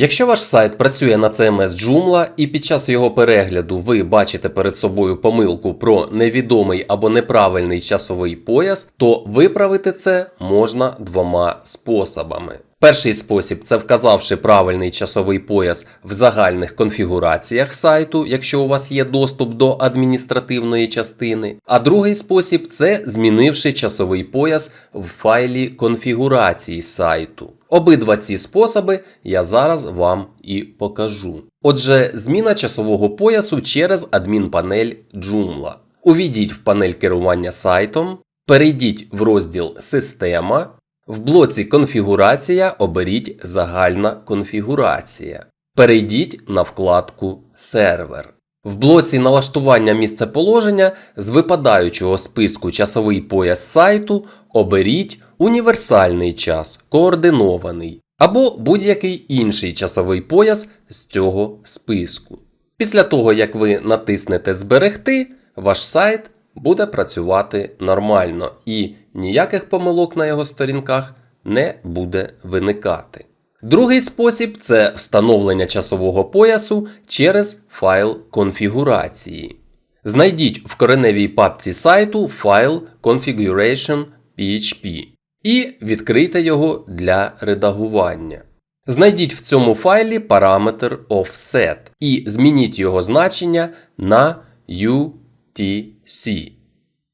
Якщо ваш сайт працює на CMS Joomla і під час його перегляду ви бачите перед собою помилку про невідомий або неправильний часовий пояс, то виправити це можна двома способами. Перший спосіб це вказавши правильний часовий пояс в загальних конфігураціях сайту, якщо у вас є доступ до адміністративної частини. А другий спосіб це змінивши часовий пояс в файлі конфігурації сайту. Обидва ці способи я зараз вам і покажу. Отже, зміна часового поясу через адмінпанель Joomla. Увійдіть в панель керування сайтом, перейдіть в розділ Система. В блоці Конфігурація оберіть Загальна конфігурація. Перейдіть на вкладку Сервер. В блоці налаштування місцеположення з випадаючого списку часовий пояс сайту оберіть універсальний час, координований або будь-який інший часовий пояс з цього списку. Після того, як ви натиснете Зберегти, ваш сайт буде працювати нормально і ніяких помилок на його сторінках не буде виникати. Другий спосіб це встановлення часового поясу через файл конфігурації. Знайдіть в кореневій папці сайту файл configuration.php і відкрийте його для редагування. Знайдіть в цьому файлі параметр offset і змініть його значення на UTC.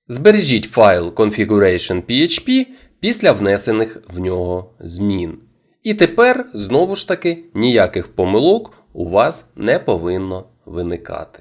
Збережіть файл configuration.php після внесених в нього змін. І тепер, знову ж таки, ніяких помилок у вас не повинно виникати.